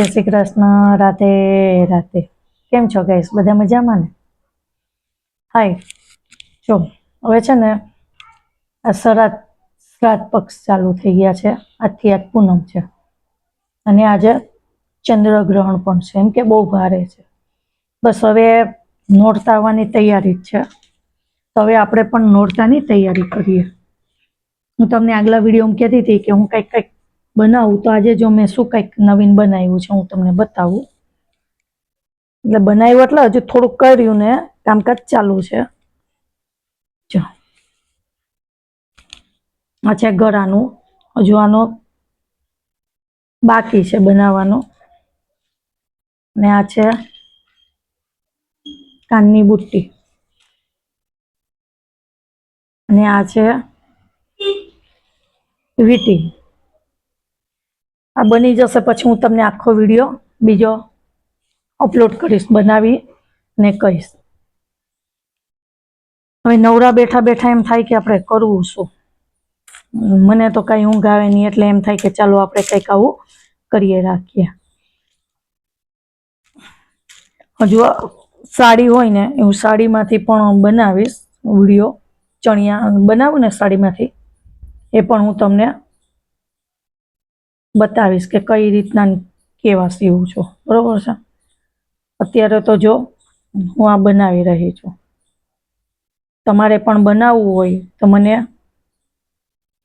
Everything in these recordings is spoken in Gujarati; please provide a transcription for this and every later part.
જય શ્રી કૃષ્ણ. રાતે રાતે કેમ છો ગાઈસ બધા મજામાં ને? હાય જો, હવે છે ને આ શરાદ શ્રાદ્ધ પક્ષ ચાલુ થઈ ગયા છે. આજથી આજ પૂનમ છે. અને આજે ચંદ્રગ્રહણ પણ છે. એમ કે બહુ ભારે છે. બસ હવે નોરતા આવવાની તૈયારી જ છે. તો હવે આપણે પણ નોરતાની તૈયારી કરીએ. હું તમને આગલા વિડીયોમાં કહેતી હતી કે હું કંઈક કંઈક બનાવું તો આજે જો મેં શું કંઈક નવીન બનાવ્યું છે હું તમને બતાવું. એટલે બનાવ્યું એટલે હજુ થોડુંક કર્યું ને, કામકાજ ચાલુ છે. આ છે ગળાનું. હજુ આનો બાકી છે બનાવવાનો. ને આ છે કાનની બુટ્ટી. અને આ છે વીટી. આ બની જશે પછી હું તમને આખો વીડિયો બીજો અપલોડ કરીશ, બનાવી ને કહીશ. હવે નવરા બેઠા બેઠા એમ થાય કે આપણે કરવું શું? મને તો કઈ ઊંઘ આવે નહીં એટલે એમ થાય કે ચાલો આપણે કંઈક આવું કરીએ, રાખીએ. હજુ સાડી હોય ને, હું સાડીમાંથી પણ બનાવીશ, વીડિયો ચણિયા, બનાવું ને સાડીમાંથી, એ પણ હું તમને બતાવીશ કે કઈ રીતના કેવા સીવું છું. બરોબર છે? અત્યારે તો જો, હું આ બનાવી રહી છું. તમારે પણ બનાવવું હોય તો મને,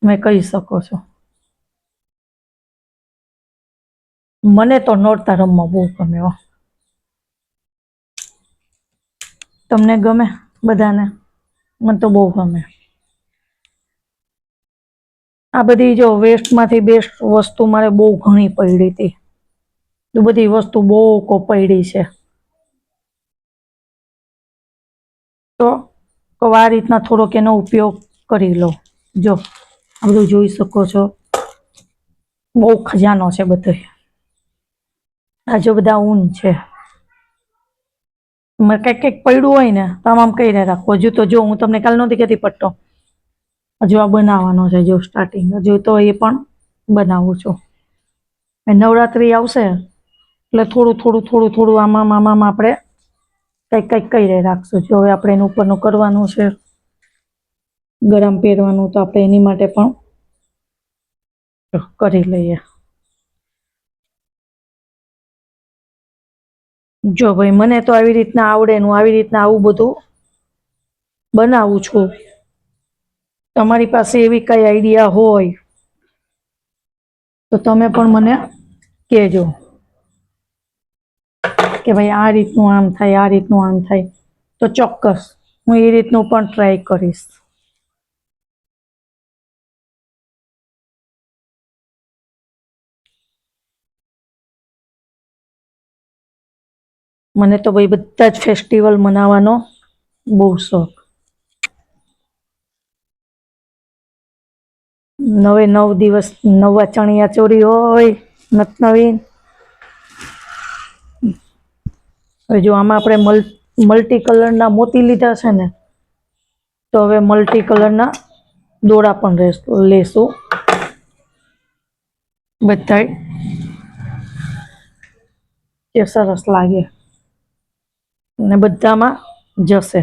તમે કહી શકો છો. મને તો નોરતા રમવા બહુ ગમે તમને ગમે બધાને? મને તો બહુ ગમે. આ બધી જો વેસ્ટમાંથી બેસ્ટ વસ્તુ મારે બહુ ઘણી પડી હતી. બધી વસ્તુ બહુ કો પડી છે. તો આ રીતના થોડોક એનો ઉપયોગ કરી લો. જો આ બધું જોઈ શકો છો. બહુ ખજાનો છે બધો. આ જો બધા ઊન છે. મારે કંઈક કંઈક પડ્યું હોય ને તો આમ આમ કહીને રાખો હજુ તો જો હું તમને કાલ નહોતી કહેતી, પટ્ટો. હજુ આ બનાવવાનો છે, જો સ્ટાર્ટિંગ હજુ તો એ પણ બનાવું છું. નવરાત્રિ આવશે, એટલે થોડું થોડું થોડું થોડું આમાં આમાં આપણે કંઈક કંઈક કરી રાખશું. જો હવે આપણે એનું ઉપરનું કરવાનું છે, ગરમ પહેરવાનું, તો આપણે એની માટે પણ કરી લઈએ. જો ભાઈ, મને તો આવી રીતના આવડે નું આવી રીતના આવું બધું બનાવું છું. તમારી પાસે એવી કઈ આઈડિયા હોય, તો તમે પણ મને કહેજો કે ભાઈ આ રીતનું આમ થાય, આ રીતનું આમ થાય. તો ચોક્કસ, હું એ રીતનું પણ ટ્રાય કરીશ. મને તો ભાઈ બધા જ ફેસ્ટિવલ મનાવવાનો બહુ શોખ. નવે નવ દિવસ નવા ચણિયા ચોરી હોય, નત નવીન. હવે જો આમાં આપણે મલ મલ્ટી કલરના મોતી લીધા છે ને, તો હવે મલ્ટી કલરના દોરા પણ લેશું. બધાય એ સરસ લાગે. અને બધામાં જશે.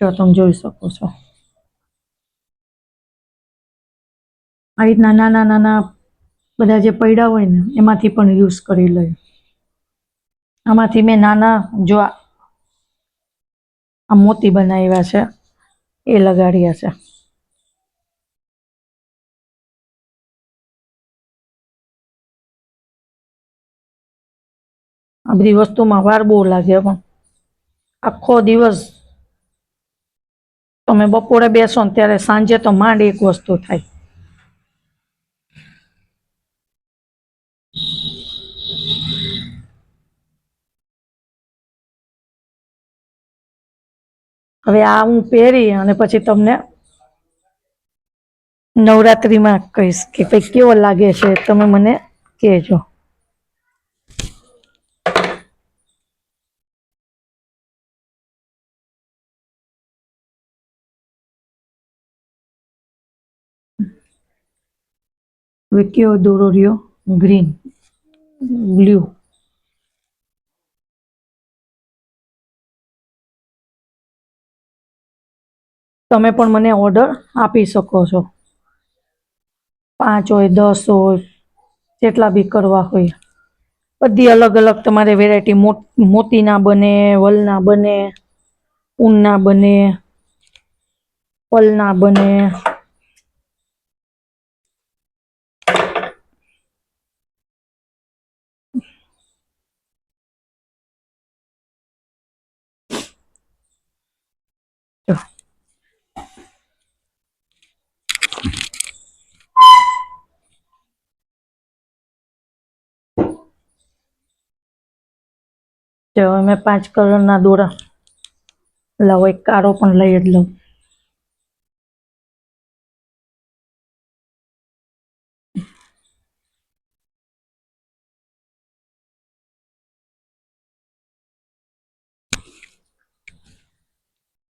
જો તમે જોઈ શકો છો. આ રીતના નાના નાના બધા જે પૈડા હોય ને, એમાંથી પણ યુઝ કરી લઈએ આમાંથી મેં નાના જો આ મોતી બનાવ્યા છે, એ લગાડ્યા છે. આ બધી વસ્તુમાં વાર બહુ લાગે પણ આખો દિવસ તમે બપોરે બેસો ને ત્યારે સાંજે તો માંડ એક વસ્તુ થાય. હવે આ હું પહેરી અને પછી તમને નવરાત્રિમાં કહીશ કે ભાઈ કેવો લાગે છે તમે મને કહેજો. કેવો દોરો રહ્યો? ગ્રીન બ્લુ તમે પણ મને ઓર્ડર આપી શકો છો. પાંચ હોય, દસ હોય, જેટલા બી કરવા હોય. બધી અલગ અલગ તમારે વેરાયટી મોતીના બને, વલના બને, ઊનના બને પલના બને જો. જો હવે મેં પાંચ કલરના દોરા લાવો, એક કાળો પણ લઈ જ લઉં.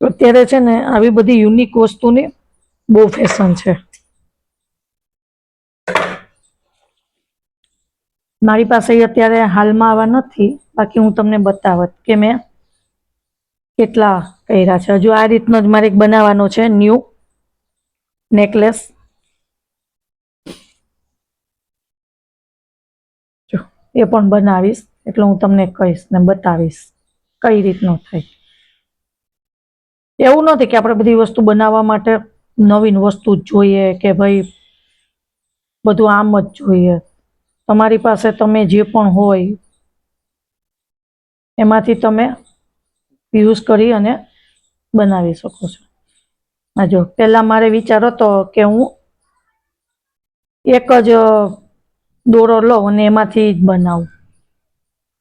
અત્યારે છે ને આવી બધી યુનિક વસ્તુની બહુ ફેશન છે. મારી પાસે અત્યારે હાલમાં આવા નથી. બાકી હું તમને બતાવત કે મેં કેટલા કર્યા છે. હજુ આ રીતનો જ મારે બનાવવાનો છે, ન્યૂ નેકલેસ. એ પણ બનાવીશ, એટલે હું તમને કહીશ ને બતાવીશ કઈ રીતનો થાય. એવું નથી કે આપણે બધી વસ્તુ બનાવવા માટે નવીન વસ્તુ જોઈએ કે ભાઈ બધું આમ જ જોઈએ. તમારી પાસે તમે જે પણ હોય, એમાંથી તમે યુઝ કરી અને બનાવી શકો છો. આ જો, પહેલાં મારે વિચાર હતો કે હું એક જ દોરો લઉં અને એમાંથી જ બનાવું.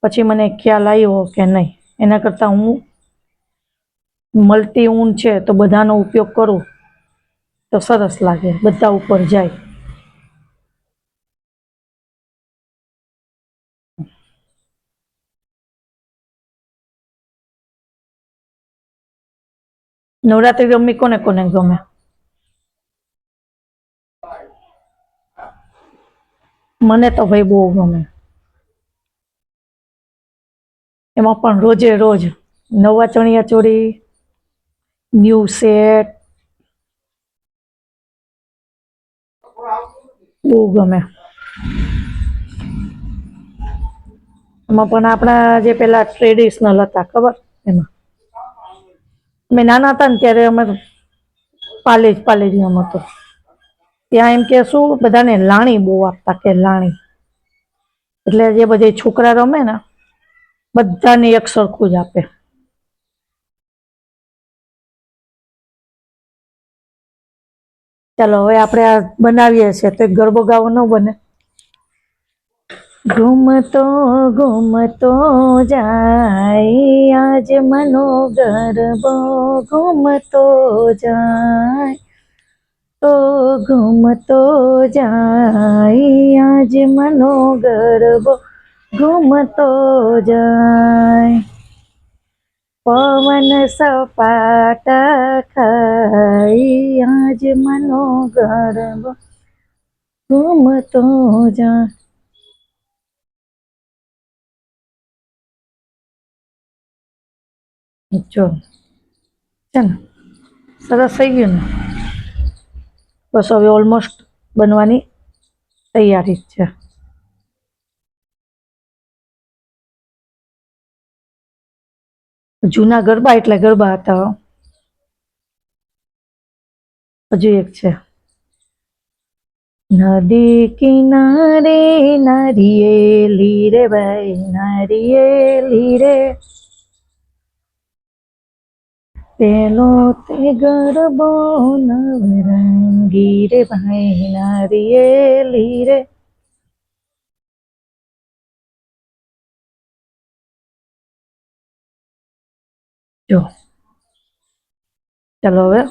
પછી મને ખ્યાલ આવ્યો કે નહીં. એના કરતાં હું મલ્ટી ઊન છે તો બધાનો ઉપયોગ કરું તો સરસ લાગે, બધા ઉપર જાય. નવરાત્રી રમવી કોને કોને ગમે? મને તો ભાઈ બહુ ગમે. એમાં પણ રોજે રોજ નવા ચણિયા ચોળી, ન્યૂ સેટ, બહુ ગમે. એમાં પણ આપણા જે પેલા ટ્રેડિશનલ હતા, ખબર? એમાં. અમે નાના હતા ને ત્યારે અમે પાલેજ પાલેજ નામ હતો. ત્યાં એમ કે શું, બધાને લાણી બહુ આપતા કે લાણી. એટલે જે બધે છોકરા રમે ને, બધાને એક સરખું જ આપે. ચાલો, હવે આપણે આ બનાવીએ છીએ તો ગરબો ગાવો ન બને. ઘૂમતો ઘૂમતો જાય, આજ મનો ગરબો ઘૂમતો જાય. તો ઘૂમતો જાય, આજ મનો ગરબો ઘૂમતો જાય. પવન સપાટ ખાઈ, આજ મનો ગરબો ઘૂમતો જાય. જો, છે ને? સરસ થઈ ગયું ને? બસ હવે ઓલમોસ્ટ બનવાની તૈયારી જ છે. જૂના ગરબા એટલે ગરબા હતા. હજુ એક છે. નદી કિનારે નારિયેલી રે, ભાઈ, નારિયેલી રે. પેલો તે ગરબો નવરંગી રે ભાઈ નારિયેલી રે. જો, ચાલો હવે.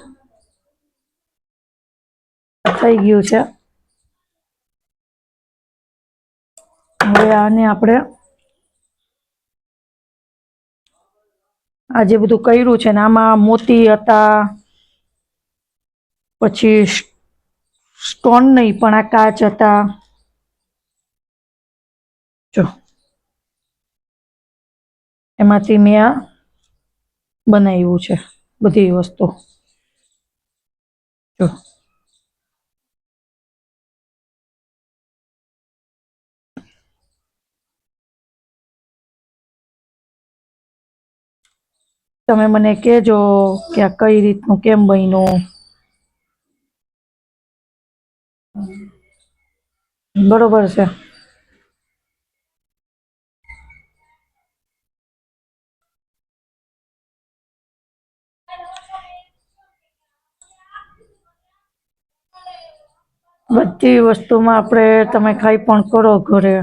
થઈ ગયું છે. હવે આને આપણે આ જે બધું કર્યું છે ને, આમાં મોતી હતા, પછી સ્ટોન નહીં, પણ આ કાચ હતા. જો. એમાંથી મેં આ બનાવ્યું છે બધી વસ્તુ. જો. તમે મને કહેજો કે આ કઈ રીતનું કેમ બન્યું? બરોબર છે. બધી વસ્તુમાં આપણે તમે ખાઈ પણ કરો ઘરે.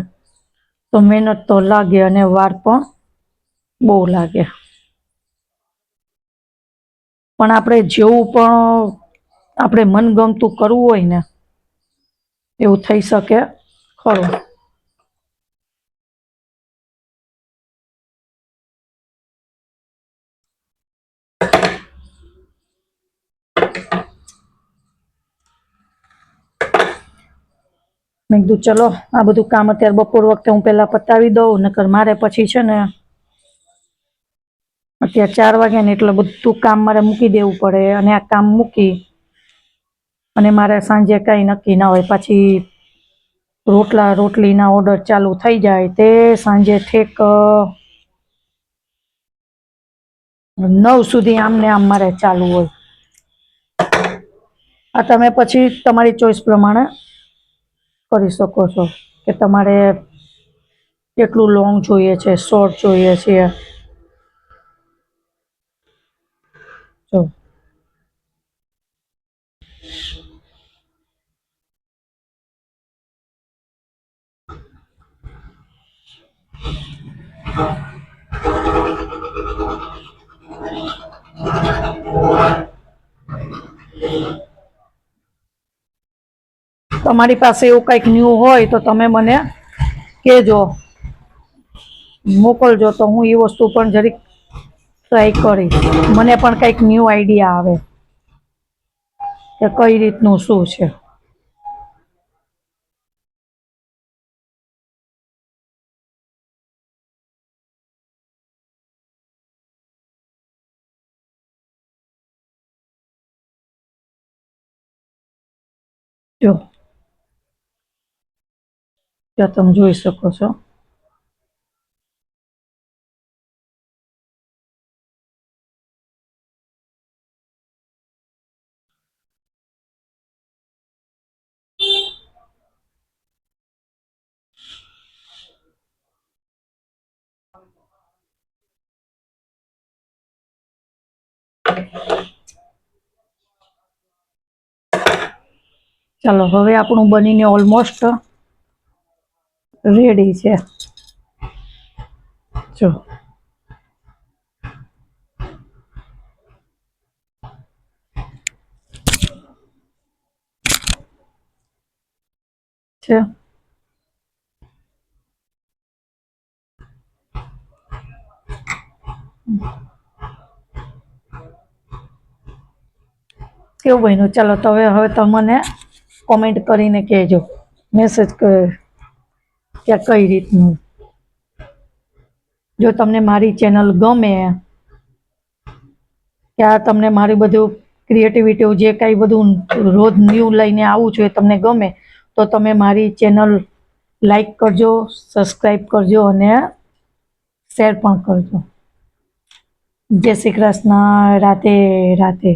તો મહેનત તો લાગે અને વાર પણ બહુ લાગે. પણ આપણે જેવું પણ આપણે મનગમતું કરવું હોય ને, એવું થઈ શકે ખરું. મેં કીધું, ચલો, આ બધું કામ અત્યારે બપોર વખતે હું પહેલાં પતાવી દઉં, નકર મારે પછી છે ને અત્યારે ચાર વાગ્યા ને એટલે બધું કામ મારે મૂકી દેવું પડે અને આ કામ મૂકી અને મારે સાંજે કાંઈ નક્કી ના હોય. પાછી રોટલા, રોટલીના ઓર્ડર ચાલુ થઈ જાય તે સાંજે ઠેક નવ સુધી આમ ને આમ મારે ચાલુ હોય. આ તમે પછી તમારી ચોઈસ પ્રમાણે કરી શકો છો કે તમારે કેટલું લોંગ જોઈએ છે શોર્ટ જોઈએ છે. જો તમારી પાસે એવું કંઈક ન્યૂ હોય તો તમે મને કહેજો. મોકલજો તો હું એ વસ્તુ પણ જરીક ટ્રાય કરી. મને પણ કંઈક ન્યૂ આઈડિયા આવે કે કઈ રીતનું શું છે. જો. ત્યાં તમે જોઈ શકો છો. ચાલો, હવે આપણું બનીને ઓલમોસ્ટ રેડી છે. જો. છે. કેવું બન્યું? ચાલો, તો હવે હવે તમને કોમેન્ટ કરીને કહેજો. મેસેજ કે કઈ રીતનું? જો તમને મારી ચેનલ ગમે આ તમને મારી બધું ક્રિએટિવિટી જે કાંઈ બધું રોજ ન્યૂ લઈને આવું છું એ તમને ગમે, તો તમે મારી ચેનલ લાઈક કરજો સબસ્ક્રાઈબ કરજો અને શેર પણ કરજો. જય શ્રી કૃષ્ણ. રાતે રાતે